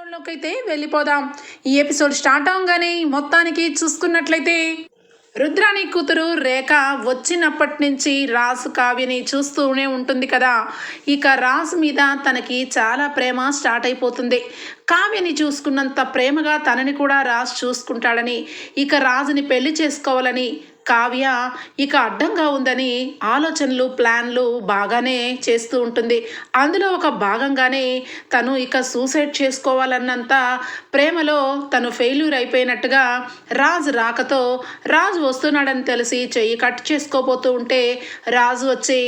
ఎపిసోడ్లోకి అయితే వెళ్ళిపోదాం. ఈ ఎపిసోడ్ స్టార్ట్ అవగానే మొత్తానికి చూసుకున్నట్లయితే రుద్రాణి కూతురు రేఖ వచ్చినప్పటి నుంచి రాసు కావ్యని చూస్తూనే ఉంటుంది కదా. ఇక రాసు మీద తనకి చాలా ప్రేమ స్టార్ట్ అయిపోతుంది. కావ్యని చూసుకున్నంత ప్రేమగా తనని కూడా రాజు చూసుకుంటాడని ఇక రాజుని పెళ్ళి చేసుకోవాలని కావ్య ఇక అడ్డంగా ఉందని ఆలోచనలు ప్లాన్లు బాగానే చేస్తూ ఉంటుంది. అందులో ఒక భాగంగానే తను ఇక సూసైడ్ చేసుకోవాలన్నంత ప్రేమలో తను ఫెయిల్యూర్ అయిపోయినట్టుగా రాజు రాకతో రాజు వస్తున్నాడని తెలిసి చెయ్యి కట్ చేసుకోబోతూ ఉంటే రాజు వచ్చి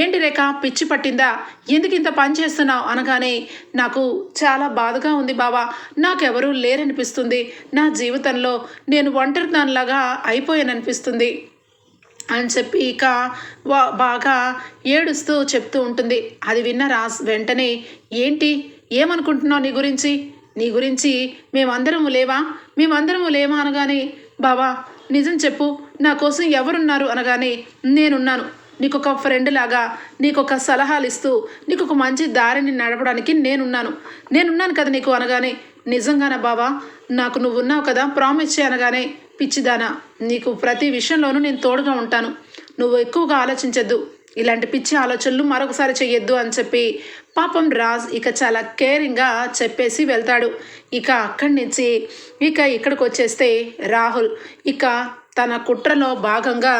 ఏంటి రేఖ పిచ్చి పట్టిందా? ఎందుకు ఇంత పని చేస్తున్నావు? అనగానే నాకు చాలా బాధగా ఉంది బావా. నాకెవరూ లేరనిపిస్తుంది. నా జీవితంలో నేను ఒంటరిదానిలాగా అయిపోయాననిపిస్తుంది. అని చెప్పి ఇక వా- బాగా ఏడుస్తూ చెప్తూ ఉంటుంది. అది విన్న రాస్ వెంటనే ఏంటి? ఏమనుకుంటున్నావు నీ గురించి? నీ గురించి మేమందరము లేవా? మేమందరము లేవా అనగానే బావా నిజం చెప్పు. నా కోసం ఎవరున్నారు? అనగానే నేనున్నాను. నీకు ఒక ఫ్రెండ్ లాగా నీకు ఒక సలహాలు ఇస్తూ నీకు ఒక మంచి దారిని నడపడానికి నేనున్నాను. నేనున్నాను కదా నీకు? అనగానే నిజంగానా బావా? నాకు నువ్వు ఉన్నావు కదా ప్రామిస్ చేయనగానే పిచ్చిదానా నీకు ప్రతి విషయంలోనూ నేను తోడుగా ఉంటాను. నువ్వు ఎక్కువగా ఆలోచించద్దు. ఇలాంటి పిచ్చి ఆలోచనలు మరొకసారి చెయ్యొద్దు అని చెప్పి పాపం రాజ్ ఇక చాలా కేరింగ్గా చెప్పేసి వెళ్తాడు. ఇక అక్కడి నుంచి ఇక ఇక్కడికి వచ్చేస్తే రాహుల్ ఇక తన కుట్రలో భాగంగా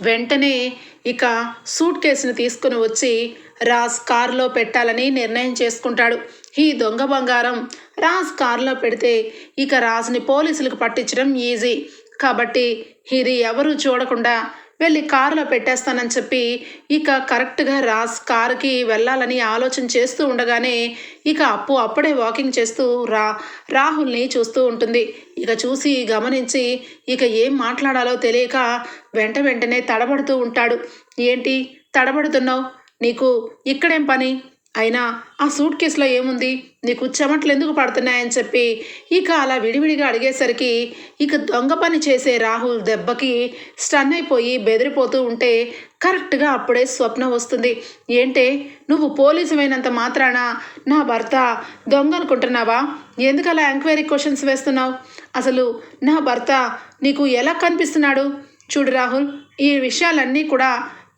వెంటనే ఇక సూట్ కేసుని తీసుకుని వచ్చి రాజ్ కారులో పెట్టాలని నిర్ణయం చేసుకుంటాడు. ఈ దొంగ బంగారం రాజ్ కారులో పెడితే ఇక రాజ్ని పోలీసులకు పట్టించడం ఈజీ. కాబట్టి ఇది ఎవరు చూడకుండా వెళ్ళి కారులో పెట్టేస్తానని చెప్పి ఇక కరెక్ట్గా రాజ్ కారుకి వెళ్ళాలని ఆలోచన చేస్తూ ఉండగానే ఇక అప్పు అప్పుడే వాకింగ్ చేస్తూ రా రాహుల్ని చూస్తూ ఉంటుంది. ఇక చూసి గమనించి ఇక ఏం మాట్లాడాలో తెలియక వెంట వెంటనే తడబడుతూ ఉంటాడు. ఏంటి? తడబడుతున్నావు? నీకు ఇక్కడేం పని? అయినా ఆ సూట్ కేసులో ఏముంది? నీకు చెమటలు ఎందుకు పడుతున్నాయని చెప్పి ఇక అలా విడివిడిగా అడిగేసరికి ఇక దొంగ పని చేసే రాహుల్ దెబ్బకి స్టన్ అయిపోయి బెదిరిపోతూ ఉంటే కరెక్ట్గా అప్పుడే స్వప్న వస్తుంది. ఏంటే నువ్వు పోలీసుమైనంత మాత్రాన నా భర్త దొంగ అనుకుంటున్నావా? ఎందుకు అలా ఎంక్వైరీ క్వశ్చన్స్ వేస్తున్నావు? అసలు నా భర్త నీకు ఎలా కనిపిస్తున్నాడు? చూడు రాహుల్ ఈ విషయాలన్నీ కూడా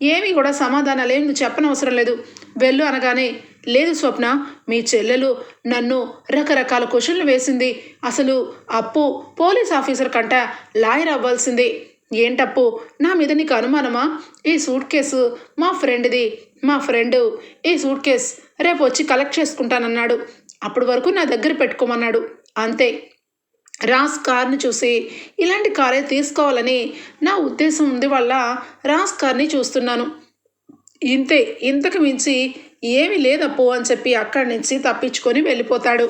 ఏమీ కూడా సమాధానాలు ఏమి నువ్వు చెప్పనవసరం లేదు. వెళ్ళు అనగానే లేదు స్వప్న మీ చెల్లెలు నన్ను రకరకాల క్వశ్చన్లు వేసింది. అసలు అప్పు పోలీస్ ఆఫీసర్ కంట లాయర్ అవ్వాల్సింది. ఏంటప్పు? నా మీద నీకు అనుమానమా? ఈ సూట్ కేసు మా ఫ్రెండ్ది మా ఫ్రెండ్. ఈ సూట్ కేస్ రేపు వచ్చి కలెక్ట్ చేసుకుంటానన్నాడు. అప్పటి వరకు నా దగ్గర పెట్టుకోమన్నాడు. అంతే. రాస్ కార్ని చూసి ఇలాంటి కారే తీసుకోవాలని నా ఉద్దేశం ఉంది వల్ల రాస్ కార్ని చూస్తున్నాను. ఇంతే ఇంతకు మించి ఏమీ లేదప్పు అని చెప్పి అక్కడి నుంచి తప్పించుకొని వెళ్ళిపోతాడు.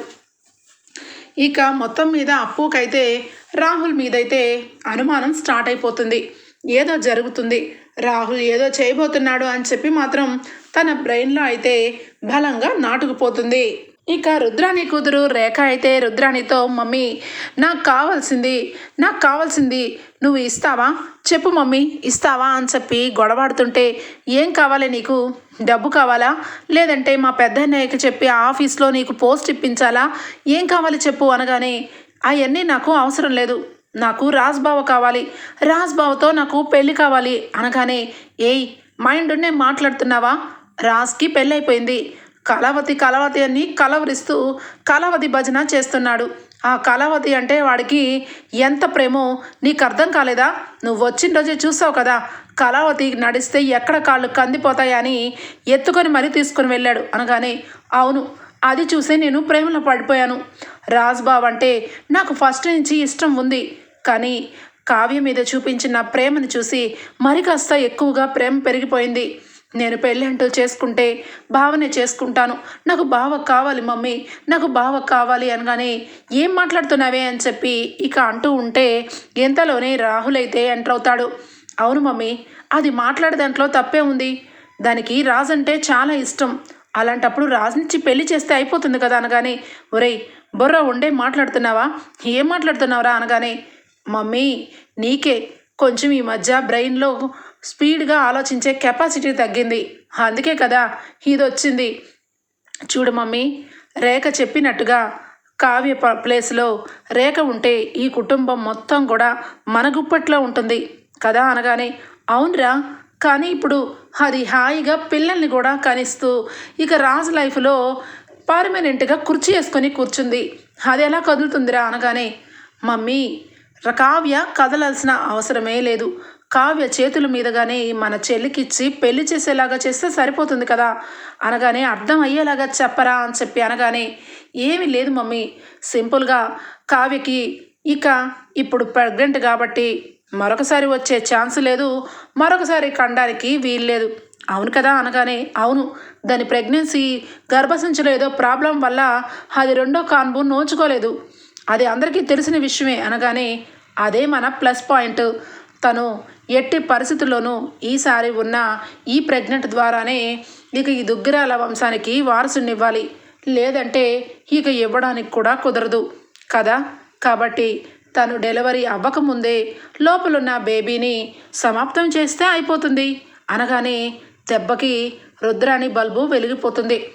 ఇక మొత్తం మీద అప్పుకైతే రాహుల్ మీదైతే అనుమానం స్టార్ట్ అయిపోతుంది. ఏదో జరుగుతుంది. రాహుల్ ఏదో చేయబోతున్నాడు అని చెప్పి మాత్రం తన బ్రెయిన్లో అయితే బలంగా నాటుకుపోతుంది. ఇక రుద్రాణి కూతురు రేఖ అయితే రుద్రాణితో మమ్మీ నాకు కావాల్సింది నాకు కావాల్సింది నువ్వు ఇస్తావా? చెప్పు మమ్మీ ఇస్తావా? అని చెప్పి గొడవాడుతుంటే ఏం కావాలి నీకు? డబ్బు కావాలా? లేదంటే మా పెద్దన్నయ్యకి చెప్పి ఆఫీస్లో నీకు పోస్ట్ ఇప్పించాలా? ఏం కావాలి చెప్పు అనగానే అవన్నీ నాకు అవసరం లేదు. నాకు రాజ్బావ కావాలి. రాజ్బావతో నాకు పెళ్ళి కావాలి. అనగానే ఏయ్ మైండ్ ఉండే మాట్లాడుతున్నావా? రాజ్కి పెళ్ళైపోయింది. కళావతి కళావతి అని కలవరిస్తూ కళావతి భజన చేస్తున్నాడు. ఆ కళావతి అంటే వాడికి ఎంత ప్రేమో నీకు అర్థం కాలేదా? నువ్వు వచ్చిన రోజే చూసావు కదా కళావతి నడిస్తే ఎక్కడ కాళ్ళు కందిపోతాయని ఎత్తుకొని మరీ తీసుకొని వెళ్ళాడు. అనగానే అవును అది చూసే నేను ప్రేమలో పడిపోయాను. రాజ్బాబు అంటే నాకు ఫస్ట్ నుంచి ఇష్టం ఉంది. కానీ కావ్య మీద చూపించిన ప్రేమను చూసి మరి కాస్త ఎక్కువగా ప్రేమ పెరిగిపోయింది. నేను పెళ్ళి అంటూ చేసుకుంటే బావనే చేసుకుంటాను. నాకు బావ కావాలి మమ్మీ నాకు బావ కావాలి అనగానే ఏం మాట్లాడుతున్నావే అని చెప్పి ఇక అంటూ ఉంటే ఎంతలోనే రాహుల్ అయితే ఎంటర్ అవుతాడు. అవును మమ్మీ అది మాట్లాడే దాంట్లో తప్పే ఉంది. దానికి రాజు అంటే చాలా ఇష్టం. అలాంటప్పుడు రాజునిచ్చి నుంచి పెళ్ళి చేస్తే అయిపోతుంది కదా అనగానే ఒరేయ్ బుర్ర ఉండే మాట్లాడుతున్నావా? ఏం మాట్లాడుతున్నావురా అనగానే మమ్మీ నీకే కొంచెం ఈ మధ్య బ్రెయిన్లో స్పీడ్గా ఆలోచించే కెపాసిటీ తగ్గింది. అందుకే కదా ఇది వచ్చింది చూడు మమ్మీ రేఖ చెప్పినట్టుగా కావ్య ప- ప్లేస్లో రేఖ ఉంటే ఈ కుటుంబం మొత్తం కూడా మన గుప్పట్లో ఉంటుంది. కదా అనగానే అవునరా. కానీ ఇప్పుడు అది హాయిగా పిల్లల్ని కూడా కనిస్తూ ఇక రాజు లైఫ్లో పర్మనెంట్గా కుర్చీ వేసుకొని కూర్చుంది. అది ఎలా కదులుతుందిరా అనగానే మమ్మీ కావ్య కదలాల్సిన అవసరమే లేదు. కావ్య చేతుల మీదుగానే మన చెల్లికిచ్చి పెళ్ళి చేసేలాగా చేస్తే సరిపోతుంది కదా? అనగానే అర్థం అయ్యేలాగా చెప్పరా అని చెప్పి అనగానే ఏమీ లేదు మమ్మీ. సింపుల్గా కావ్యకి ఇక ఇప్పుడు ప్రెగ్నెంట్ కాబట్టి మరొకసారి వచ్చే ఛాన్స్ లేదు. మరొకసారి కండానికి వీల్లేదు అవును కదా? అనగానే అవును. దాని ప్రెగ్నెన్సీ గర్భసంచిలో ఏదో ప్రాబ్లం వల్ల అది రెండో కాన్బు నోచుకోలేదు. అది అందరికీ తెలిసిన విషయమే అనగానే అదే మన ప్లస్ పాయింట్. తను ఎట్టి పరిస్థితుల్లోనూ ఈసారి ఉన్న ఈ ప్రెగ్నెంట్ ద్వారానే ఇక ఈ దుగ్గిరాల వంశానికి వారసుని ఇవ్వాలి లేదంటే ఇక ఇవ్వడానికి కూడా కుదరదు. కదా? కాబట్టి తను డెలివరీ అవ్వకముందే లోపలున్న బేబీని సమాప్తం చేస్తే అయిపోతుంది. అనగానే దెబ్బకి రుద్రాణి బల్బు వెలిగిపోతుంది.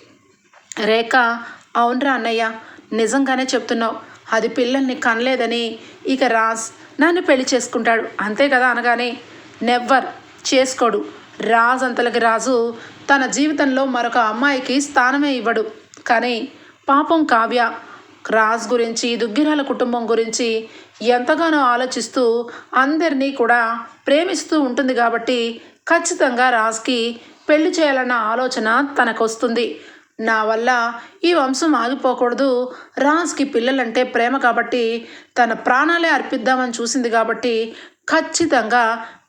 రేఖ అవునరా అన్నయ్య నిజంగానే చెప్తున్నావు. అది పిల్లల్ని కనలేదని ఇక రాజ్ నన్ను పెళ్ళి చేసుకుంటాడు. అంతే కదా అనగానే నెవ్వర్ చేసుకోడు. రాజంతలకి రాజు తన జీవితంలో మరొక అమ్మాయికి స్థానమే ఇవ్వడు. కానీ పాపం కావ్య రాజ్ గురించి దుగ్గిరాల కుటుంబం గురించి ఎంతగానో ఆలోచిస్తూ అందరినీ కూడా ప్రేమిస్తూ ఉంటుంది కాబట్టి ఖచ్చితంగా రాజ్కి పెళ్ళి చేయాలన్న ఆలోచన తనకు వస్తుంది నా వల్ల ఈ వంశం ఆగిపోకూడదు. రాజ్కి పిల్లలంటే ప్రేమ కాబట్టి తన ప్రాణాలే అర్పిద్దామని చూసింది కాబట్టి ఖచ్చితంగా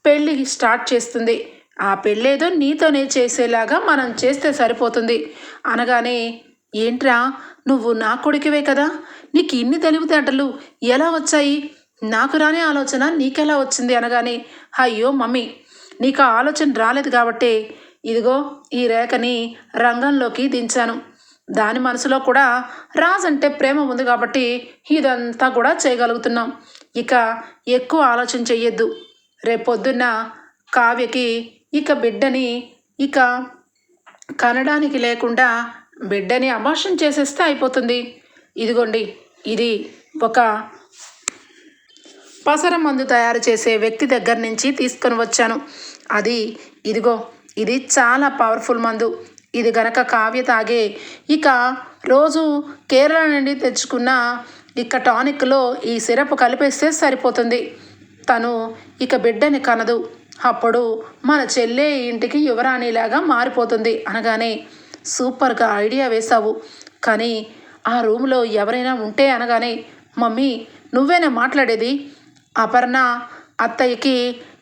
పెళ్ళి స్టార్ట్ చేస్తుంది. ఆ పెళ్ళేదో నీతోనే చేసేలాగా మనం చేస్తే సరిపోతుంది. అనగానే ఏంట్రా నువ్వు నా కొడుకువే కదా? నీకు ఇన్ని తెలివితేటలు ఎలా వచ్చాయి? నాకు రాని ఆలోచన నీకెలా వచ్చింది? అనగానే అయ్యో మమ్మీ నీకు ఆ ఆలోచన రాలేదు కాబట్టి ఇదిగో ఈ రేఖని రంగంలోకి దించాను. దాని మనసులో కూడా రాజ్ అంటే ప్రేమ ఉంది కాబట్టి ఇదంతా కూడా చేయగలుగుతున్నాం. ఇక ఎక్కువ ఆలోచన చెయ్యొద్దు. రేపొద్దున్న కావ్యకి ఇక బిడ్డని ఇక కనడానికి లేకుండా బిడ్డని అభాషణ చేసేస్తే అయిపోతుంది. ఇదిగోండి ఇది ఒక పసర మందు తయారు చేసే వ్యక్తి దగ్గర నుంచి తీసుకొని వచ్చాను. అది ఇదిగో ఇది చాలా పవర్ఫుల్ మందు. ఇది గనక కావ్య తాగే ఇక రోజు కేరళ నుండి తెచ్చుకున్న ఇక టానిక్లో ఈ సిరప్ కలిపేస్తే సరిపోతుంది. తను ఇక బిడ్డని కనదు. అప్పుడు మన చెల్లె ఇంటికి యువరాణిలాగా మారిపోతుంది అనగానే సూపర్గా ఐడియా వేశావు. కానీ ఆ రూమ్లో ఎవరైనా ఉంటే అనగానే మమ్మీ నువ్వేనా మాట్లాడేది? అపర్ణ అత్తయ్యకి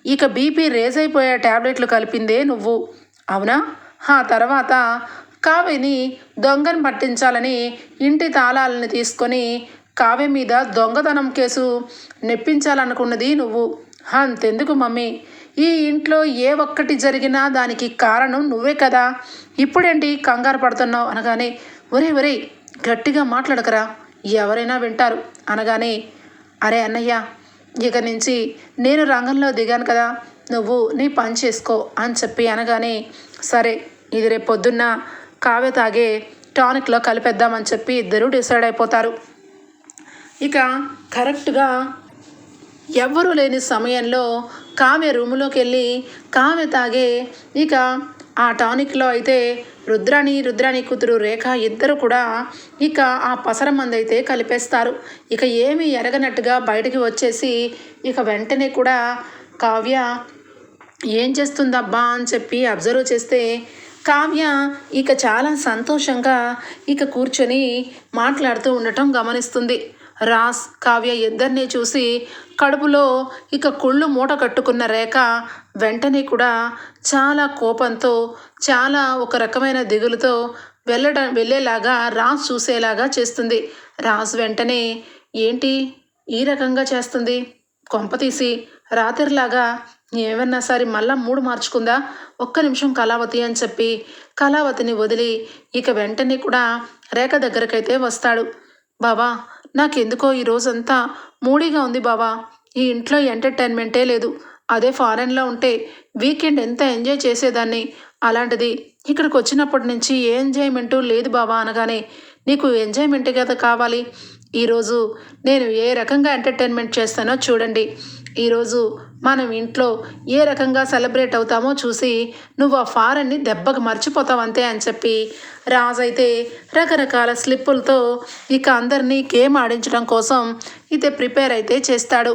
ఇక బీపీ రేజ్ అయిపోయే ట్యాబ్లెట్లు కలిపిందే నువ్వు. అవునా? ఆ తర్వాత కావ్యని దొంగను పట్టించాలని ఇంటి తాళాలని తీసుకొని కావ్య మీద దొంగతనం కేసు నెప్పించాలనుకున్నది నువ్వు. అంతెందుకు మమ్మీ? ఈ ఇంట్లో ఏ ఒక్కటి జరిగినా దానికి కారణం నువ్వే కదా. ఇప్పుడేంటి కంగారు పడుతున్నావు అనగానే ఒరే ఒరే గట్టిగా మాట్లాడకరా. ఎవరైనా వింటారు అనగానే అరే అన్నయ్య ఇక నుంచి నేను రంగంలో దిగాను కదా నువ్వు నీ పని చేసుకో అని చెప్పి అనగానే సరే ఇది రేపు పొద్దున్న కావ్య తాగే టానిక్లో కలిపేద్దామని చెప్పి ఇద్దరూ డిసైడ్ అయిపోతారు. ఇక కరెక్ట్గా ఎవ్వరూ లేని సమయంలో కావ్య రూములోకి వెళ్ళి కావ్య తాగే ఇక ఆ టానిక్లో అయితే రుద్రాణి రుద్రాణి కూతురు రేఖ ఇద్దరు కూడా ఇక ఆ పసర మందైతే అయితే కలిపేస్తారు. ఇక ఏమీ ఎరగనట్టుగా బయటికి వచ్చేసి ఇక వెంటనే కూడా కావ్య ఏం చేస్తుందబ్బా? అని చెప్పి అబ్జర్వ్ చేస్తే కావ్య ఇక చాలా సంతోషంగా ఇక కూర్చొని మాట్లాడుతూ ఉండటం గమనిస్తుంది. రాస్ కావ్య ఇద్దరిని చూసి కడుపులో ఇక కుళ్ళు మూట కట్టుకున్న రేఖ వెంటనే కూడా చాలా కోపంతో చాలా ఒక రకమైన దిగులుతో వెళ్ళడం వెళ్ళేలాగా రాజ్ చూసేలాగా చేస్తుంది. రాజ్ వెంటనే ఏంటి? ఈ రకంగా చేస్తుంది? కొంపతీసి రాత్రిలాగా ఏమన్నా సరే మళ్ళా మూడు మార్చుకుందా? ఒక్క నిమిషం కళావతి అని చెప్పి కళావతిని వదిలి ఇక వెంటనే కూడా రేఖ దగ్గరకైతే వస్తాడు. బావా నాకెందుకో ఈ రోజంతా మూడీగా ఉంది బావా. ఈ ఇంట్లో ఎంటర్టైన్మెంటే లేదు. అదే ఫారెన్లో ఉంటే వీకెండ్ ఎంత ఎంజాయ్ చేసేదాన్ని? అలాంటిది ఇక్కడికి వచ్చినప్పటి నుంచి ఏ ఎంజాయ్మెంటు లేదు బాబా అనగానే నీకు ఎంజాయ్మెంట్ కదా కావాలి? ఈరోజు నేను ఏ రకంగా ఎంటర్టైన్మెంట్ చేస్తానో చూడండి. ఈరోజు మనం ఇంట్లో ఏ రకంగా సెలబ్రేట్ అవుతామో చూసి నువ్వు ఆ ఫారెన్ని దెబ్బకు మర్చిపోతావు అంతే అని చెప్పి రాజు అయితే రకరకాల స్లిప్పులతో ఇక అందరినీ గేమ్ ఆడించడం కోసం ఇదే ప్రిపేర్ అయితే చేస్తాడు.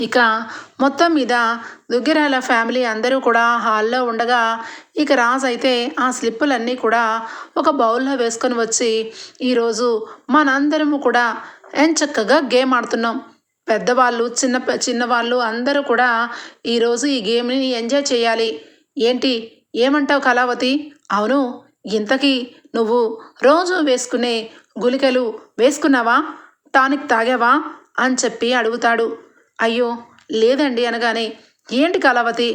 ఇక మొత్తం మీద దుగ్గిరాల ఫ్యామిలీ అందరూ కూడా హాల్లో ఉండగా ఇక రాజ్ అయితే ఆ స్లిప్పులన్నీ కూడా ఒక బౌల్లో వేసుకొని వచ్చి ఈరోజు మనందరము కూడా ఎంచక్కగా గేమ్ ఆడుతున్నాం. పెద్దవాళ్ళు చిన్న చిన్నవాళ్ళు అందరూ కూడా ఈరోజు ఈ గేమ్ని ఎంజాయ్ చేయాలి. ఏంటి? ఏమంటావు కళావతి? అవును. ఇంతకీ నువ్వు రోజు వేసుకునే గుళికలు వేసుకున్నావా? టానిక్ తాగావా? అని చెప్పి అడుగుతాడు. అయ్యో లేదండి అనగానే ఏంటి కళావతి?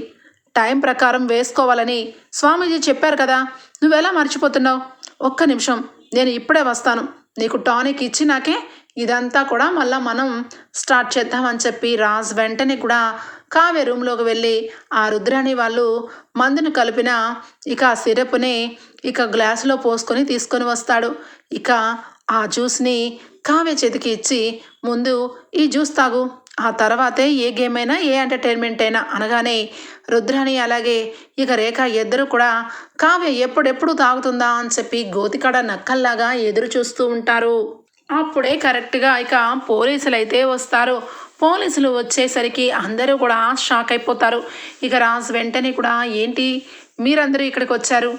టైం ప్రకారం వేసుకోవాలని స్వామీజీ చెప్పారు కదా నువ్వెలా మర్చిపోతున్నావు? ఒక్క నిమిషం నేను ఇప్పుడే వస్తాను. నీకు టానిక్ ఇచ్చి నాకే ఇదంతా కూడా మళ్ళీ మనం స్టార్ట్ చేద్దామని చెప్పి రాజ్ వెంటనే కూడా కావ్య రూమ్లోకి వెళ్ళి ఆ రుద్రాణి వాళ్ళు మందును కలిపిన ఇక ఆ సిరప్ని ఇక గ్లాసులో పోసుకొని తీసుకొని వస్తాడు. ఇక ఆ జ్యూస్ని కావ్య చేతికి ఇచ్చి ముందు ఈ జ్యూస్ తాగు. ఆ తర్వాతే ఏ గేమ్ అయినా ఏ ఎంటర్టైన్మెంట్ అయినా అనగానే రుద్రాణి అలాగే ఇక రేఖ ఇద్దరు కూడా కావ్య ఎప్పుడెప్పుడు తాగుతుందా అని చెప్పి గోతికాడ నక్కల్లాగా ఎదురు చూస్తూ ఉంటారు. అప్పుడే కరెక్ట్గా ఇక పోలీసులు అయితే వస్తారు. పోలీసులు వచ్చేసరికి అందరూ కూడా షాక్ అయిపోతారు. ఇక రాజ్ వెంటనే కూడా ఏంటి? మీరందరూ ఇక్కడికి వచ్చారు?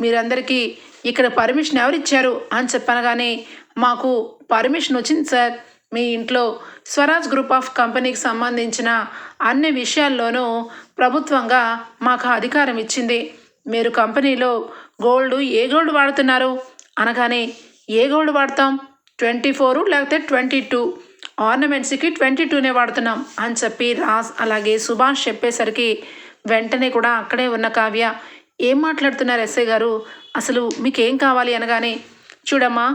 మీరందరికీ ఇక్కడ పర్మిషన్ ఎవరిచ్చారు? అని చెప్పనగానే మాకు పర్మిషన్ వచ్చింది సార్. మీ ఇంట్లో స్వరాజ్ గ్రూప్ ఆఫ్ కంపెనీకి సంబంధించిన అన్ని విషయాల్లోనూ ప్రభుత్వంగా మాకు అధికారం ఇచ్చింది. మీరు కంపెనీలో గోల్డ్ ఏ గోల్డ్ వాడుతున్నారు? అనగానే ఏ గోల్డ్ వాడతాం? ట్వంటీ ఫోరు లేకపోతే ట్వంటీ టూ. ఆర్నమెంట్స్కి ట్వంటీ టూనే వాడుతున్నాం అని చెప్పి రాజ్ అలాగే సుభాష్ చెప్పేసరికి వెంటనే కూడా అక్కడే ఉన్న కావ్య ఏం మాట్లాడుతున్నారు ఎస్ఐ గారు? అసలు మీకేం కావాలి? అనగానే చూడమ్మా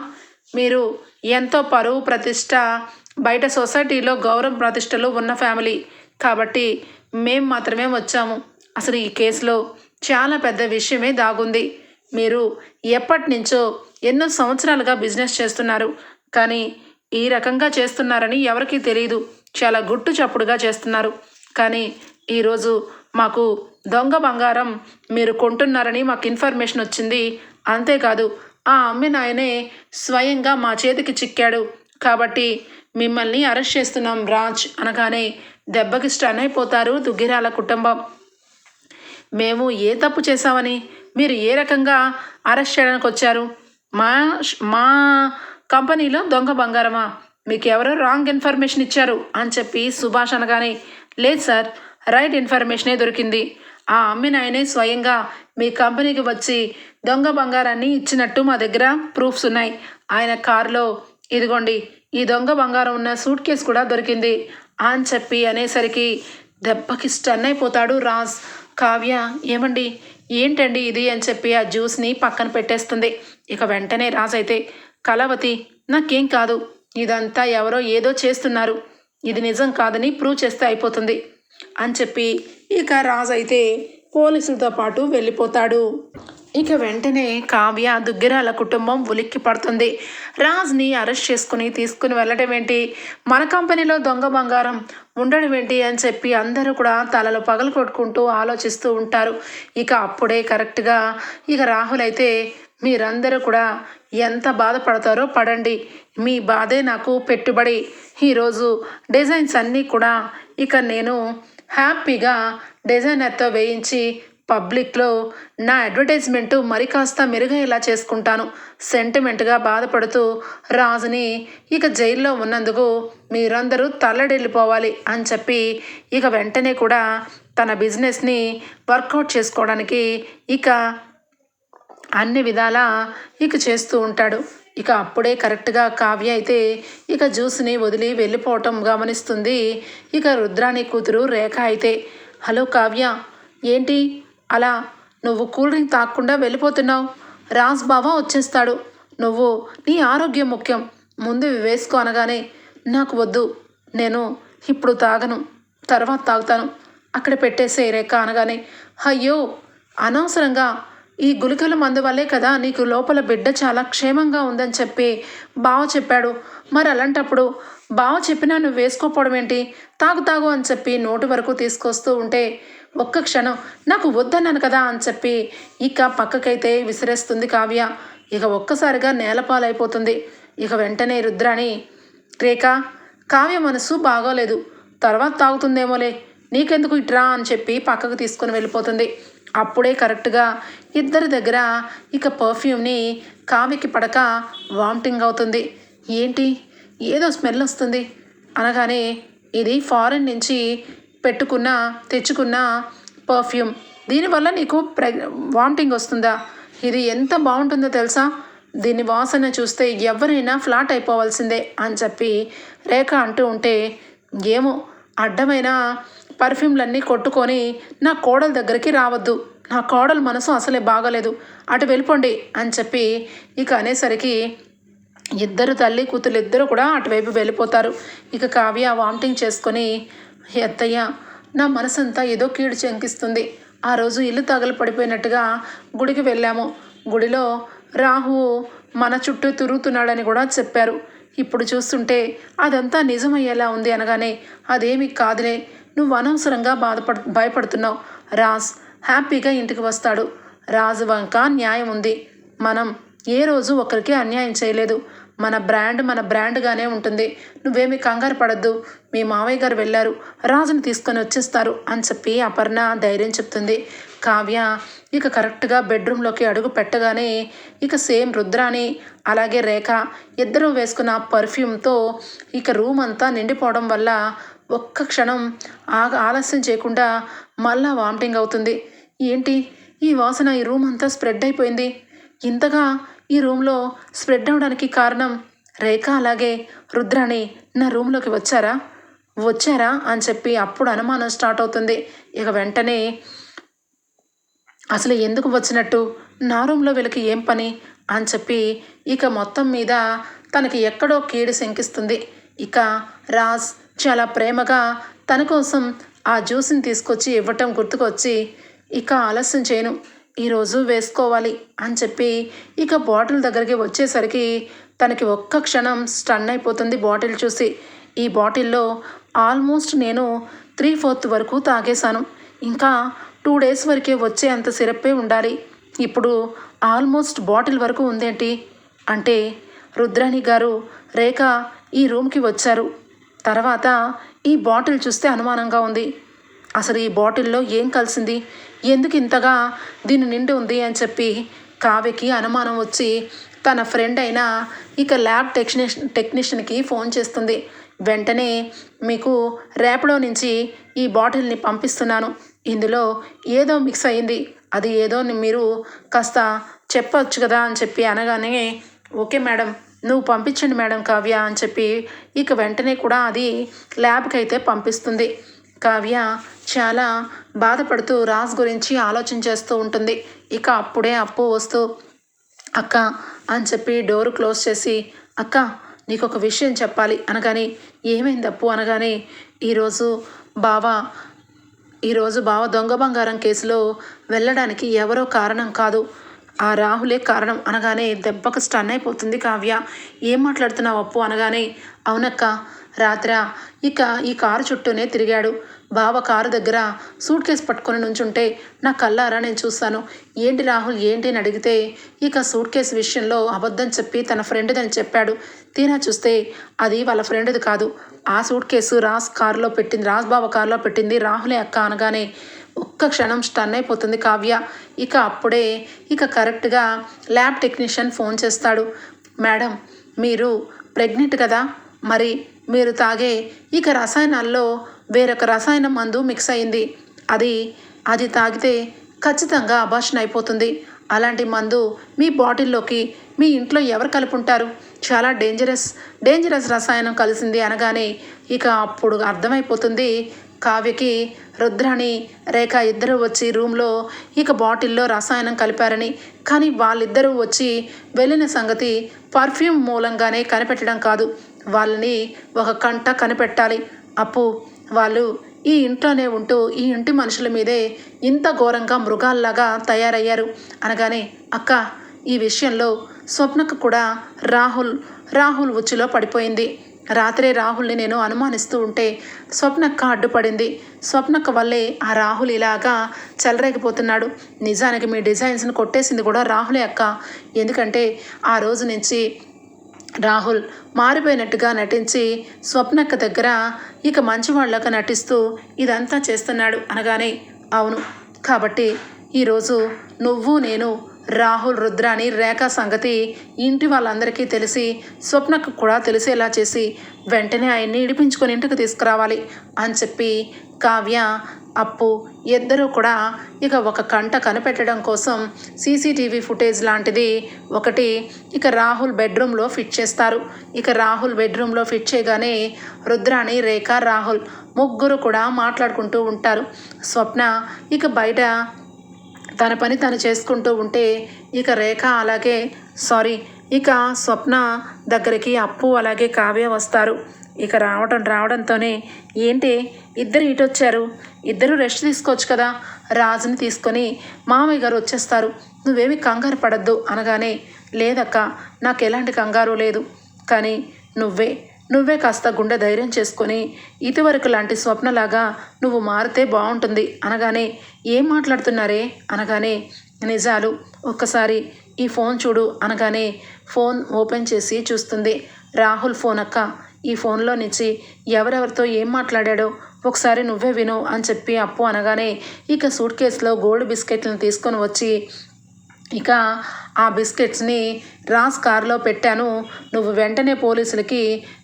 మీరు ఎంతో పరువు ప్రతిష్ట బయట సొసైటీలో గౌరవ ప్రతిష్టలు ఉన్న ఫ్యామిలీ. కాబట్టి మేము మాత్రమే వచ్చాము. అసలు ఈ కేసులో చాలా పెద్ద విషయమే దాగుంది. మీరు ఎప్పటి నుంచో ఎన్నో సంవత్సరాలుగా బిజినెస్ చేస్తున్నారు. కానీ ఈ రకంగా చేస్తున్నారని ఎవరికీ తెలియదు చాలా గుట్టు చప్పుడుగా చేస్తున్నారు. కానీ ఈరోజు మాకు దొంగ బంగారం మీరు కొంటున్నారని మాకు ఇన్ఫర్మేషన్ వచ్చింది. అంతేకాదు ఆ అమ్మిన ఆయనే స్వయంగా మా చేతికి చిక్కాడు. కాబట్టి మిమ్మల్ని అరెస్ట్ చేస్తున్నాం రాజ్ అనగానే దెబ్బకి స్టన్ అయిపోతారు దుగ్గిరాల కుటుంబం. మేము ఏ తప్పు చేశామని మీరు ఏ రకంగా అరెస్ట్ చేయడానికి వచ్చారు మా మా కంపెనీలో దొంగ బంగారమా? మీకు ఎవరో రాంగ్ ఇన్ఫర్మేషన్ ఇచ్చారు అని చెప్పి సుభాష్ అనగానే లేదు సార్ రైట్ ఇన్ఫర్మేషనే దొరికింది. ఆ అమ్మిన ఆయనే స్వయంగా మీ కంపెనీకి వచ్చి దొంగ బంగారాన్ని ఇచ్చినట్టు మా దగ్గర ప్రూఫ్స్ ఉన్నాయి. ఆయన కారులో ఇదిగోండి ఈ దొంగ బంగారం ఉన్న సూట్ కేసు కూడా దొరికింది అని చెప్పి అనేసరికి దెబ్బకి స్టన్ అయిపోతాడు రాజ్. కావ్య ఏమండి? ఏంటండి ఇది? అని చెప్పి ఆ జ్యూస్ని పక్కన పెట్టేస్తుంది. ఇక వెంటనే రాజ్ అయితే కళావతి నాకేం కాదు. ఇదంతా ఎవరో ఏదో చేస్తున్నారు. ఇది నిజం కాదని ప్రూవ్ చేస్తే అయిపోతుంది. అని చెప్పి ఇక రాజు అయితే పోలీసులతో పాటు వెళ్ళిపోతాడు. ఇక వెంటనే కావ్య దుగ్గిరాల కుటుంబం ఉలిక్కి పడుతుంది. రాజ్ని అరెస్ట్ చేసుకుని తీసుకుని వెళ్ళడం ఏంటి? మన కంపెనీలో దొంగ బంగారం ఉండడం ఏంటి అని చెప్పి అందరూ కూడా తలలు పగలు కొట్టుకుంటూ ఆలోచిస్తూ ఉంటారు. ఇక అప్పుడే కరెక్ట్గా ఇక రాహుల్ అయితే మీరందరూ కూడా ఎంత బాధపడతారో పడండి. మీ బాధే నాకు పెట్టుబడి. ఈరోజు డిజైన్స్ అన్నీ కూడా ఇక నేను హ్యాపీగా డిజైనర్తో వేయించి పబ్లిక్లో నా అడ్వర్టైజ్మెంటు మరి కాస్త మెరుగయ్యేలా చేసుకుంటాను. సెంటిమెంట్గా బాధపడుతూ రాజుని ఇక జైల్లో ఉన్నందుకు మీరందరూ తల్లడిల్లిపోవాలి అని చెప్పి ఇక వెంటనే కూడా తన బిజినెస్ని వర్కౌట్ చేసుకోవడానికి ఇక అన్ని విధాలా ఇక చేస్తూ ఉంటాడు. ఇక అప్పుడే కరెక్ట్గా కావ్య అయితే ఇక జ్యూస్ని వదిలి వెళ్ళిపోవటం గమనిస్తుంది. ఇక రుద్రాణి కూతురు రేఖ అయితే హలో కావ్య ఏంటి? అలా నువ్వు కూల్ డ్రింక్ తాకుండా వెళ్ళిపోతున్నావు. రాజ్ బావ వచ్చేస్తాడు. నువ్వు నీ ఆరోగ్యం ముఖ్యం. ముందు వేసుకో అనగానే నాకు వద్దు. నేను ఇప్పుడు తాగను. తర్వాత తాగుతాను. అక్కడ పెట్టేసే రేఖ అనగానే అయ్యో అనవసరంగా ఈ గుళికల మందు వల్లే కదా నీకు లోపల బిడ్డ చాలా క్షేమంగా ఉందని చెప్పి బావ చెప్పాడు. మరి అలాంటప్పుడు బావ చెప్పినా నువ్వు వేసుకోకపోవడం ఏంటి? తాగు తాగు అని చెప్పి నోటి వరకు తీసుకొస్తూ ఉంటే ఒక్క క్షణం నాకు వద్దన్నాను కదా అని చెప్పి ఇక పక్కకైతే విసిరేస్తుంది కావ్య. ఇక ఒక్కసారిగా నేలపాలైపోతుంది. ఇక వెంటనే రుద్రాని రేఖ కావ్య మనసు బాగోలేదు. తర్వాత తాగుతుందేమోలే. నీకెందుకు ఇట్రా అని చెప్పి పక్కకు తీసుకొని వెళ్ళిపోతుంది. అప్పుడే కరెక్ట్గా ఇద్దరి దగ్గర ఇక పర్ఫ్యూమ్ని కావికి పడక వామిటింగ్ అవుతుంది. ఏంటి? ఏదో స్మెల్ వస్తుంది. అనగానే ఇది ఫారెన్ నుంచి పెట్టుకున్న తెచ్చుకున్న పర్ఫ్యూమ్. దీనివల్ల నీకు ప్రెగ్ వామిటింగ్ వస్తుందా? ఇది ఎంత బాగుంటుందో తెలుసా? దీని వాసన చూస్తే ఎవరైనా ఫ్లాట్ అయిపోవాల్సిందే అని చెప్పి రేఖ అంటూ ఉంటే ఏమో అడ్డమైన పర్ఫ్యూమ్లన్నీ కొట్టుకొని నా కోడల దగ్గరికి రావద్దు. నా కోడల మనసు అసలే బాగలేదు. అటు వెళ్ళిపోండి అని చెప్పి ఇక అనేసరికి ఇద్దరు తల్లి కూతురు ఇద్దరు కూడా అటువైపు వెళ్ళిపోతారు. ఇక కావ్య వామిటింగ్ చేసుకొని అత్తయ్య నా మనసంతా ఏదో కీడు చెంకిస్తుంది. ఆ రోజు ఇల్లు తగలు పడిపోయినట్టుగా గుడికి వెళ్ళాము. గుడిలో రాహు మన చుట్టూ తిరుగుతున్నాడని కూడా చెప్పారు. ఇప్పుడు చూస్తుంటే అదంతా నిజమయ్యేలా ఉంది అనగానే అదేమి కాదులే. నువ్వు అనవసరంగా బాధపడు భయపడుతున్నావు. రాజ్ హ్యాపీగా ఇంటికి వస్తాడు. రాజు వంక న్యాయం ఉంది. మనం ఏ రోజు ఒకరికి అన్యాయం చేయలేదు. మన బ్రాండ్ మన బ్రాండ్గానే ఉంటుంది. నువ్వేమి కంగారు పడద్దు. మీ మావయ్య గారు వెళ్ళారు. రాజుని తీసుకొని వచ్చేస్తారు అని చెప్పి అపర్ణ ధైర్యం చెప్తుంది. కావ్య ఇక కరెక్ట్గా బెడ్రూమ్లోకి అడుగు పెట్టగానే ఇక సేమ్ రుద్రాని అలాగే రేఖ ఇద్దరూ వేసుకున్న పర్ఫ్యూమ్తో ఇక రూమ్ అంతా నిండిపోవడం వల్ల ఒక్క క్షణం ఆగ ఆలస్యం చేయకుండా మళ్ళా వామిటింగ్ అవుతుంది. ఏంటి? ఈ వాసన ఈ రూమ్ అంతా స్ప్రెడ్ అయిపోయింది. ఇంతగా ఈ రూమ్లో స్ప్రెడ్ అవడానికి కారణం రేఖ అలాగే రుద్రాణి నా రూమ్లోకి వచ్చారా? వచ్చారా అని చెప్పి అప్పుడు అనుమానం స్టార్ట్ అవుతుంది. ఇక వెంటనే అసలు ఎందుకు వచ్చినట్టు? నా రూమ్లో వీళ్ళకి ఏం పని? అని చెప్పి ఇక మొత్తం మీద తనకి ఎక్కడో కీడు శంకిస్తుంది. ఇక రాజ్ చాలా ప్రేమగా తన కోసం ఆ జ్యూస్ని తీసుకొచ్చి ఇవ్వటం గుర్తుకొచ్చి ఇక ఆలస్యం చేయను. ఈరోజు వేసుకోవాలి అని చెప్పి ఇక బాటిల్ దగ్గరికి వచ్చేసరికి తనకి ఒక్క క్షణం స్టన్ అయిపోతుంది బాటిల్ చూసి. ఈ బాటిల్లో ఆల్మోస్ట్ నేను త్రీ ఫోర్త్ వరకు తాగేశాను. ఇంకా టూ డేస్ వరకే వచ్చే అంత సిరప్పే ఉండాలి. ఇప్పుడు ఆల్మోస్ట్ బాటిల్ వరకు ఉందేంటి? అంటే రుద్రాణి గారు రేఖ ఈ రూమ్కి వచ్చారు. తర్వాత ఈ బాటిల్ చూస్తే అనుమానంగా ఉంది. అసలు ఈ బాటిల్లో ఏం కలిసింది? ఎందుకు ఇంతగా దీని నిండి ఉంది అని చెప్పి కావ్యకి అనుమానం వచ్చి తన ఫ్రెండ్ అయిన ఇక ల్యాబ్ టెక్నీషియన్ టెక్నీషియన్కి ఫోన్ చేస్తుంది. వెంటనే మీకు ర్యాపిడో నుంచి ఈ బాటిల్ని పంపిస్తున్నాను. ఇందులో ఏదో మిక్స్ అయింది. అది ఏదో మీరు కాస్త చెప్పొచ్చు కదా అని చెప్పి అనగానే ఓకే మేడం నువ్వు పంపించండి మేడం కావ్య అని చెప్పి ఇక వెంటనే కూడా అది ల్యాబ్కి అయితే పంపిస్తుంది. కావ్య చాలా బాధపడుతూ రాజ్ గురించి ఆలోచన చేస్తూ ఉంటుంది. ఇక అప్పుడే అప్పు వస్తూ అక్క అని చెప్పి డోర్ క్లోజ్ చేసి అక్క నీకు ఒక విషయం చెప్పాలి అనగానే ఏమైంది అప్పు? అనగానే ఈరోజు బావ ఈరోజు బావ దొంగ బంగారం కేసులో వెళ్ళడానికి ఎవరో కారణం కాదు. ఆ రాహులే కారణం అనగానే దెబ్బకు స్టన్ అయిపోతుంది కావ్య. ఏం మాట్లాడుతున్నావు అప్పు అనగానే అవునక్క రాత్ర. ఇక ఈ కారు చుట్టూనే తిరిగాడు. బావ కారు దగ్గర సూట్ కేసు పట్టుకొని నుంచుంటే నా కల్లారా నేను చూస్తాను. ఏంటి రాహుల్ ఏంటి అని అడిగితే ఇక సూట్ కేసు విషయంలో అబద్ధం చెప్పి తన ఫ్రెండ్దని చెప్పాడు. తీరా చూస్తే అది వాళ్ళ ఫ్రెండ్ది కాదు. ఆ సూట్ కేసు రాస్ కారులో పెట్టింది రాజ్ బావ కారులో పెట్టింది రాహులే అక్క అనగానే ఒక్క క్షణం స్టన్ అయిపోతుంది కావ్య. ఇక అప్పుడే ఇక కరెక్ట్గా ల్యాబ్ టెక్నీషియన్ ఫోన్ చేస్తాడు. మేడం మీరు ప్రెగ్నెంట్ కదా? మరి మీరు తాగే ఇక రసాయనాల్లో వేరొక రసాయనం మందు మిక్స్ అయింది. అది అది తాగితే ఖచ్చితంగా అభాషణ అయిపోతుంది. అలాంటి మందు మీ బాటిల్లోకి మీ ఇంట్లో ఎవరు కలుపుంటారు? చాలా డేంజరస్ డేంజరస్ రసాయనం కలిసింది అనగానే ఇక అప్పుడు అర్థమైపోతుంది కావ్యకి రుద్రాణి రేఖ ఇద్దరు వచ్చి రూమ్లో ఇక బాటిల్లో రసాయనం కలిపారని. కానీ వాళ్ళిద్దరూ వచ్చి వెళ్ళిన సంగతి పర్ఫ్యూమ్ మూలంగానే కనిపెట్టడం కాదు. వాళ్ళని ఒక కంట కనిపెట్టాలి. అప్పు వాళ్ళు ఈ ఇంట్లోనే ఉంటూ ఈ ఇంటి మనుషుల మీదే ఇంత ఘోరంగా మృగాల్లాగా తయారయ్యారు. అనగానే అక్క ఈ విషయంలో స్వప్నకు కూడా రాహుల్ రాహుల్ ఉచ్చులో పడిపోయింది. రాత్రే రాహుల్ని నేను అనుమానిస్తూ ఉంటే స్వప్నక్క అడ్డుపడింది. స్వప్నక్క వల్లే ఆ రాహుల్ ఇలాగా చెలరేగిపోతున్నాడు. నిజానికి మీ డిజైన్స్ని కొట్టేసింది కూడా రాహులే అక్క. ఎందుకంటే ఆ రోజు నుంచి రాహుల్ మారిపోయినట్టుగా నటించి స్వప్నక్క దగ్గర ఇక మంచివాళ్ళగా నటిస్తూ ఇదంతా చేస్తున్నాడు అనగానే అవును. కాబట్టి ఈరోజు నువ్వు నేను రాహుల్ రుద్రాని రేఖ సంగతి ఇంటి వాళ్ళందరికీ తెలిసి స్వప్నకు కూడా తెలిసేలా చేసి వెంటనే ఆయన్ని ఇడిపించుకొని ఇంటికి తీసుకురావాలి అని చెప్పి కావ్య అప్పు ఇద్దరూ కూడా ఇక ఒక కంట కనిపెట్టడం కోసం సీసీటీవీ ఫుటేజ్ లాంటిది ఒకటి ఇక రాహుల్ బెడ్రూమ్లో ఫిట్ చేస్తారు. ఇక రాహుల్ బెడ్రూమ్లో ఫిట్ చేయగానే రుద్రాణి రేఖ రాహుల్ ముగ్గురు కూడా మాట్లాడుకుంటూ ఉంటారు. స్వప్న ఇక బయట తన పని తను చేసుకుంటూ ఉంటే ఇక రేఖ అలాగే సారీ ఇక స్వప్న దగ్గరికి అప్పు అలాగే కావ్య వస్తారు. ఇక రావడం రావడంతోనే ఏంటి ఇద్దరు ఇటు వచ్చారు. ఇద్దరు రెస్ట్ తీసుకోవచ్చు కదా? రాజుని తీసుకొని మామయ్య గారు వచ్చేస్తారు. నువ్వేమి కంగారు పడద్దు అనగానే లేదక్క నాకు ఎలాంటి కంగారు లేదు. కానీ నువ్వే నువ్వే కాస్త గుండె ధైర్యం చేసుకొని ఇదివరకు లాంటి స్వప్నలాగా నువ్వు మారితే బాగుంటుంది అనగానే ఏం మాట్లాడుతున్నారే? అనగానే నిజాలు. ఒక్కసారి ఈ ఫోన్ చూడు. అనగానే ఫోన్ ఓపెన్ చేసి చూస్తుంది. రాహుల్ ఫోన్ అక్క. ఈ ఫోన్లో నుంచి ఎవరెవరితో ఏం మాట్లాడాడో ఒకసారి నువ్వే విను అని చెప్పి అప్పు అనగానే ఇక సూట్ కేసులో గోల్డ్ బిస్కెట్లను తీసుకొని వచ్చి ఇక ఆ బిస్కెట్స్ని రాజ్ కారులో పెట్టాను. నువ్వు వెంటనే పోలీసులకి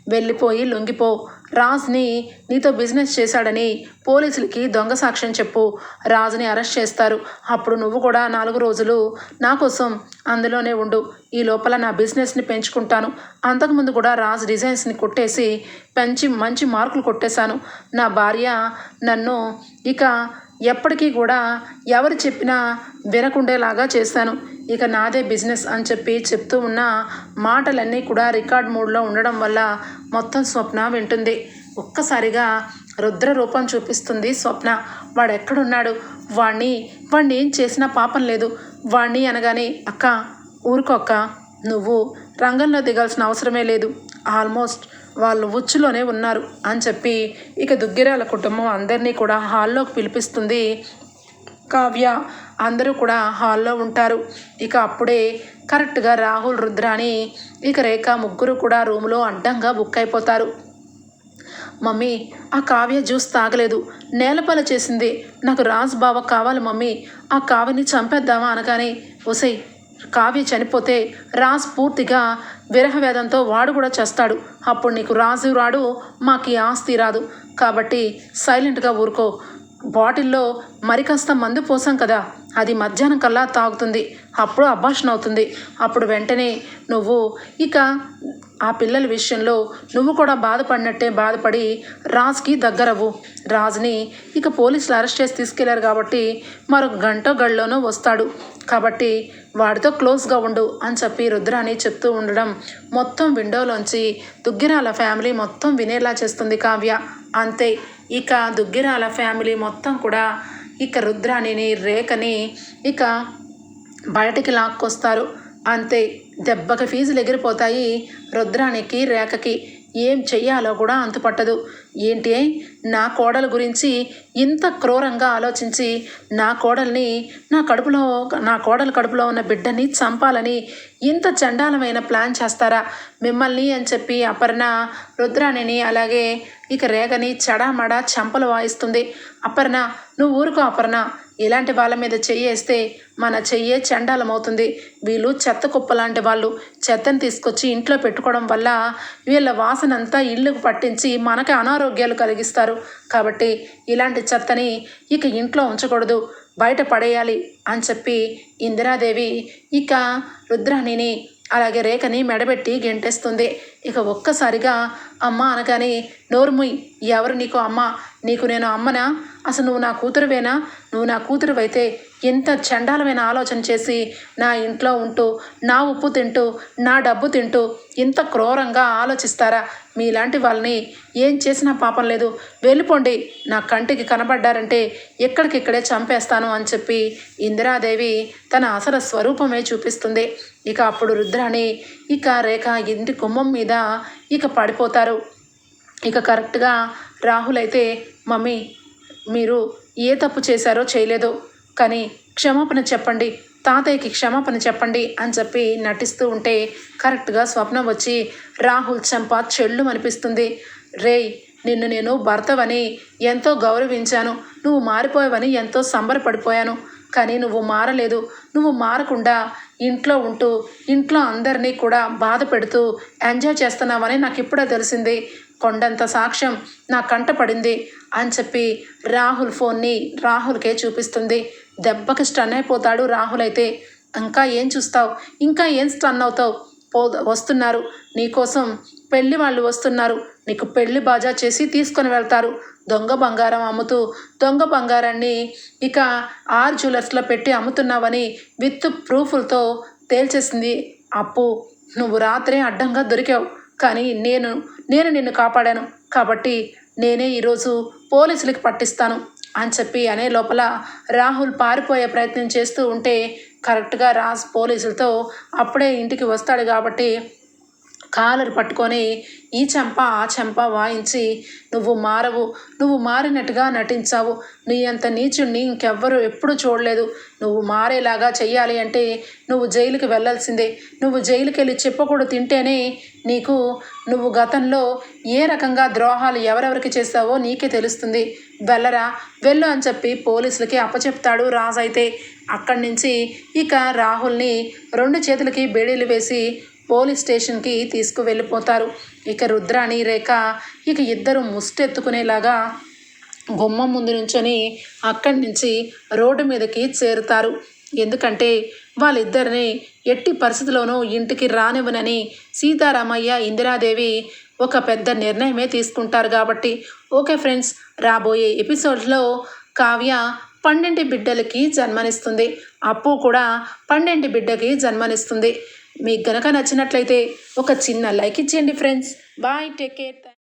వెళ్ళిపోయి లొంగిపో. రాజ్ని నీతో బిజినెస్ చేశాడని పోలీసులకి దొంగ సాక్ష్యం చెప్పు. రాజుని అరెస్ట్ చేస్తారు. అప్పుడు నువ్వు కూడా నాలుగు రోజులు నా కోసం అందులోనే ఉండు. ఈ లోపల నా బిజినెస్ని పెంచుకుంటాను. అంతకుముందు కూడా రాజ్ డిజైన్స్ని కొట్టేసి పెంచి మంచి మార్కులు కొట్టేశాను. నా భార్య నన్ను ఇక ఎప్పటికీ కూడా ఎవరు చెప్పినా వినకుండేలాగా చేశాను ఇక నాదే బిజినెస్ అని చెప్పి చెప్తూ ఉన్న మాటలన్నీ కూడా రికార్డ్ మోడ్లో ఉండడం వల్ల మొత్తం స్వప్న వింటుంది. ఒక్కసారిగా రుద్ర రూపం చూపిస్తుంది స్వప్న. వాడు ఎక్కడున్నాడు వాణ్ణి వాణ్ణి ఏం చేసినా పాపం లేదు. వాణ్ణి అనగానే అక్క ఊరుకోక్క నువ్వు రంగంలో దిగాల్సిన అవసరమే లేదు. ఆల్మోస్ట్ వాళ్ళు ఉచ్చులోనే ఉన్నారు అని చెప్పి ఇక దుగ్గిరాల కుటుంబం అందరినీ కూడా హాల్లోకి పిలిపిస్తుంది కావ్య అందరూ కూడా హాల్లో ఉంటారు. ఇక అప్పుడే కరెక్ట్గా రాహుల్ రుద్రాని ఇక రేఖ ముగ్గురు కూడా రూమ్లో అడ్డంగా బుక్ అయిపోతారు. మమ్మీ ఆ కావ్య జ్యూస్ తాగలేదు. నేలపాల చేసింది. నాకు రాజ్ బావ కావాలి మమ్మీ. ఆ కావ్యని చంపేద్దామా అనగానే ఒసై కావ్య చనిపోతే రాజ్ పూర్తిగా విరహవేదంతో వాడు కూడా చేస్తాడు. అప్పుడు నీకు రాజు రాడు మాకు ఆస్తి రాదు. కాబట్టి సైలెంట్గా ఊరుకో. బాటిల్లో మరి కాస్త మందు పోసాం కదా అది మధ్యాహ్నం కల్లా తాగుతుంది. అప్పుడు అభాషణ అవుతుంది. అప్పుడు వెంటనే నువ్వు ఇక ఆ పిల్లల విషయంలో నువ్వు కూడా బాధపడినట్టే బాధపడి రాజ్కి దగ్గరవు రాజ్ని ఇక పోలీసులు అరెస్ట్ చేసి తీసుకెళ్ళారు కాబట్టి మరొక గంట గడిలోనూ వస్తాడు. కాబట్టి వాడితో క్లోజ్గా ఉండు అని చెప్పి రుద్రాని చెప్తూ ఉండడం మొత్తం విండోలోంచి దుగ్గిరాల ఫ్యామిలీ మొత్తం వినేలా చేస్తుంది కావ్య. అంతే ఇక దుగ్గిరాల ఫ్యామిలీ మొత్తం కూడా ఇక రుద్రాణిని రేఖని ఇక బయటికి లాక్కొస్తారు. అంతే దెబ్బకి ఫీజులు ఎగిరిపోతాయి. రుద్రానికి రేఖకి ఏం చెయ్యాలో కూడా అంతుపట్టదు. ఏంటి? నా కోడల గురించి ఇంత క్రూరంగా ఆలోచించి నా కోడల్ని నా కడుపులో నా కోడల కడుపులో ఉన్న బిడ్డని చంపాలని ఇంత చండాలమైన ప్లాన్ చేస్తారా? మిమ్మల్ని అని చెప్పి అపర్ణ రుద్రాణిని అలాగే ఇక రేగని చడామడా చంపలు వాయిస్తుంది. అపర్ణ నువ్వు ఊరుకో అపర్ణ. ఇలాంటి వాళ్ళ మీద చెయ్యేస్తే మన చెయ్యే చండాలమవుతుంది. వీళ్ళు చెత్త కుప్ప లాంటి వాళ్ళు. చెత్తని తీసుకొచ్చి ఇంట్లో పెట్టుకోవడం వల్ల వీళ్ళ వాసనంతా ఇళ్ళకు పట్టించి మనకి అనారోగ్యాలు కలిగిస్తారు. కాబట్టి ఇలాంటి చెత్తని ఇక ఇంట్లో ఉంచకూడదు. బయట పడేయాలి అని చెప్పి ఇందిరాదేవి ఇక రుద్రాణిని అలాగే రేఖని మెడబెట్టి గెంటేస్తుంది. ఇక ఒక్కసారిగా అమ్మ అనగానే నోరుముయ్ ఎవరు నీకు అమ్మ? నీకు నేను అమ్మనా? అసలు నువ్వు నా కూతురువేనా? నువ్వు నా కూతురువైతే ఎంత చండాలమైన ఆలోచన చేసి నా ఇంట్లో ఉంటూ నా ఉప్పు తింటూ నా డబ్బు తింటూ ఇంత క్రూరంగా ఆలోచిస్తారా? మీలాంటి వాళ్ళని ఏం చేసినా పాపం లేదు. వెళ్ళిపోండి నా కంటికి కనబడ్డారంటే ఎక్కడికిక్కడే చంపేస్తాను అని చెప్పి ఇందిరాదేవి తన అసలు స్వరూపమే చూపిస్తుంది. ఇక అప్పుడు రుద్రాణి ఇక రేఖ ఇంటి కుంభం మీద ఇక పడిపోతారు. ఇక కరెక్ట్గా రాహుల్ అయితే మమ్మీ మీరు ఏ తప్పు చేశారో చేయలేదో. కానీ క్షమాపణ చెప్పండి. తాతయ్యకి క్షమాపణ చెప్పండి అని చెప్పి నటిస్తూ ఉంటే కరెక్ట్గా స్వప్నం వచ్చి రాహుల్ చెంప చెల్లు అనిపిస్తుంది. రేయ్ నిన్ను నేను భర్తవని ఎంతో గౌరవించాను. నువ్వు మారిపోయావని ఎంతో సంబరపడిపోయాను. కానీ నువ్వు మారలేదు. నువ్వు మారకుండా ఇంట్లో ఉంటూ ఇంట్లో అందరినీ కూడా బాధ పెడుతూ ఎంజాయ్ చేస్తున్నావని నాకు ఇప్పుడే తెలిసింది. కొండంత సాక్ష్యం నా కంట పడింది అని చెప్పి రాహుల్ ఫోన్ని రాహుల్కే చూపిస్తుంది. దెబ్బకి స్టన్ అయిపోతాడు రాహుల్ అయితే. ఇంకా ఏం చూస్తావు? ఇంకా ఏం స్టన్ అవుతావు? పో వస్తున్నారు. నీకోసం పెళ్ళి వాళ్ళు వస్తున్నారు. నీకు పెళ్ళి బాజా చేసి తీసుకొని వెళ్తారు. దొంగ బంగారం అమ్ముతూ దొంగ బంగారాన్ని ఇక ఆర్ జ్యువెలర్స్లో పెట్టి అమ్ముతున్నావని విత్ ప్రూఫ్లతో తేల్చేసింది. అప్పు నువ్వు రాత్రే అడ్డంగా దొరికావు. కానీ నేను నేను నిన్ను కాపాడాను. కాబట్టి నేనే ఈరోజు పోలీసులకి పట్టిస్తాను అని చెప్పి అనే లోపల రాహుల్ పారిపోయే ప్రయత్నం చేస్తూ ఉంటే కరెక్ట్గా రాజ్ పోలీసులతో అప్పుడే ఇంటికి వస్తాడు కాబట్టి కాలర్ పట్టుకొని ఈ చెంప ఆ చెంప వాయించి నువ్వు మారవు నువ్వు మారినట్టుగా నటించావు. నీ అంత నీచుణ్ణి ఇంకెవ్వరు ఎప్పుడూ చూడలేదు. నువ్వు మారేలాగా చెయ్యాలి అంటే నువ్వు జైలుకి వెళ్ళాల్సిందే. నువ్వు జైలుకి వెళ్ళి చెప్పకూడదు తింటేనే నీకు నువ్వు గతంలో ఏ రకంగా ద్రోహాలు ఎవరెవరికి చేస్తావో నీకే తెలుస్తుంది. వెళ్ళరా వెళ్ళు అని చెప్పి పోలీసులకి అప్పచెప్తాడు రాజు అయితే. అక్కడి నుంచి ఇక రాహుల్ని రెండు చేతులకి బేడీలు వేసి పోలీస్ స్టేషన్కి తీసుకువెళ్ళిపోతారు. ఇక రుద్రాణి రేఖ ఇక ఇద్దరు ముష్టెత్తుకునేలాగా గుమ్మం ముందు నుంచొని అక్కడి నుంచి రోడ్డు మీదకి చేరుతారు. ఎందుకంటే వాళ్ళిద్దరిని ఎట్టి పరిస్థితిలోనూ ఇంటికి రానివ్వనని సీతారామయ్య ఇందిరాదేవి ఒక పెద్ద నిర్ణయమే తీసుకుంటారు కాబట్టి ఓకే ఫ్రెండ్స్ రాబోయే ఎపిసోడ్లో కావ్య పన్నెండు బిడ్డలకి జన్మనిస్తుంది. అప్పు కూడా పన్నెండు బిడ్డకి జన్మనిస్తుంది. మీకు గనక నచ్చినట్లయితే ఒక చిన్న లైక్ ఇచ్చేయండి ఫ్రెండ్స్. Bye take care